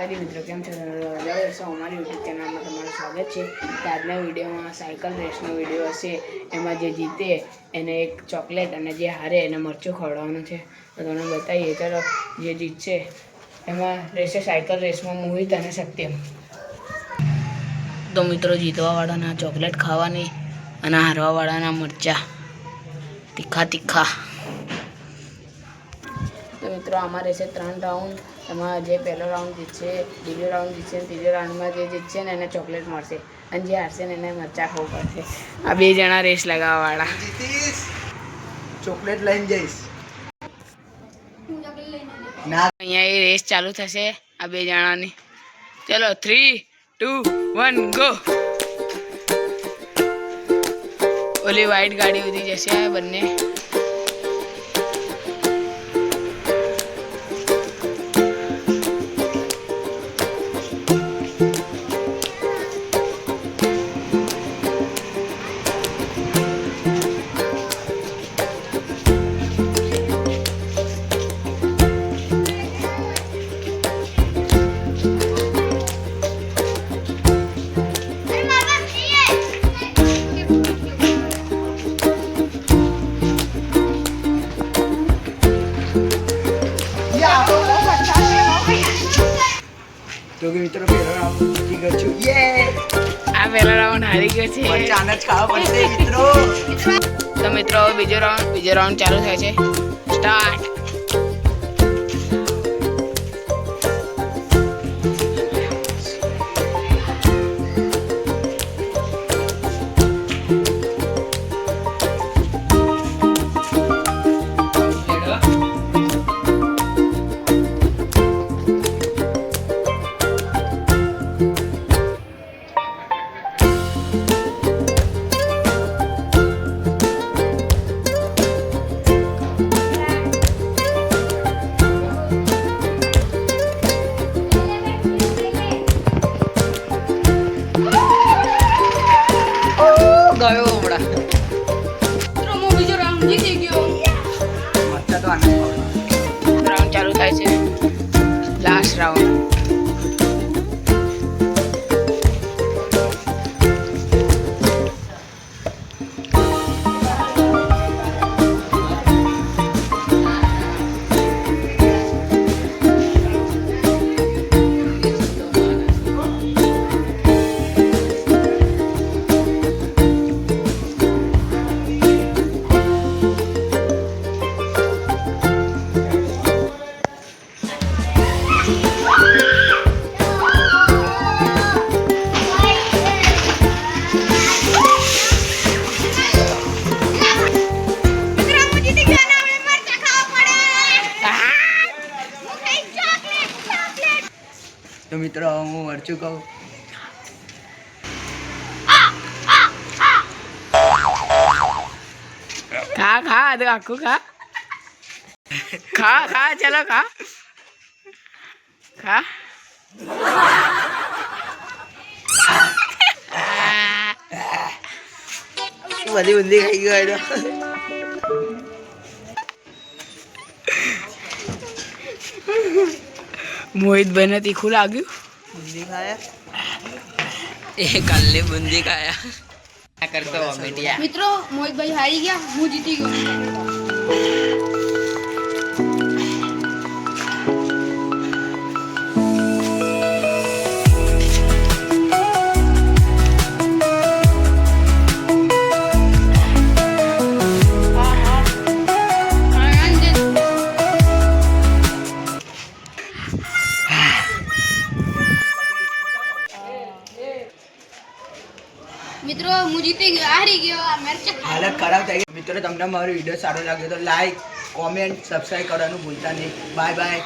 માતાજી મિત્રો, કેમ છો? જય અમારી યુટ્યુબ ચેનલમાં તમારું સ્વાગત છે. આજના વિડીયોમાં સાયકલ રેસનો વીડિયો હશે. એમાં જે જીતે, એને એક ચોકલેટ અને જે હારે એને મરચું ખવડાવવાનું છે. તો તમને બતાવીએ. ચાલો, જે જીતશે, એમાં રહેશે સાયકલ રેસમાં મોહિત અને સત્યમ. તો મિત્રો, જીતવાવાળાના ચોકલેટ ખાવાની અને હારવાવાળાના મરચાં. તીખા તીખા તો મિત્રો, આમાં રહેશે ત્રણ રાઉન્ડ એમાં જે પહેલો રાઉન્ડ જીતશે બીજો રાઉન્ડ જીતશે અને ત્રીજો રાઉન્ડમાં જે જીતશે ને એને ચોકલેટ મળશે. અને જે હારશે ને એને મરચા ખાવું પડશે. આ બે જણા રેસ લગાવવાવાળા. વાળા ચોકલેટ લઈને જઈશ. ના. અહીંયા એ રેસ ચાલુ થશે આ બે જણાની. ચલો થ્રી ટુ વન ગો ઓલી વ્હાઈટ ગાડી ઉધી જશે બંને. તો કે મિત્રો પહેલો રાઉન્ડ જીતી ગયો છું. યે આ પહેલો રાઉન્ડ હારી ગયો છે. મરચાં જ ખાવા પડશે મિત્રો. તો મિત્રો બીજો રાઉન્ડ બીજો રાઉન્ડ ચાલુ થાય છે. મરચાં તો આનંદ. રાઉન્ડ ચાલુ થાય છે તો મિત્રો હું મરચું કહું. ખા ખા આખું ખા. ખા ખા ચલો ખા. ખા. બધી ઊંધી ખાઈ ગયો એનો મોહિતભાઈને તીખું લાગ્યું? બુંદી ખાયા? એ કાલે બુંદી ખાયા. કરતો મિત્રો મોહિતભાઈ હારી ગયા. હું જીતી ગયો. હું જીતી ગયો, હારી ગયો આ મરચા હાલત ખરાબ થઈ ગઈ. મિત્રો, તમને મારો વીડિયો સારો લાગ્યો તો લાઈક કોમેન્ટ સબસ્ક્રાઈબ કરવાનું ભૂલતા નહીં. Bye bye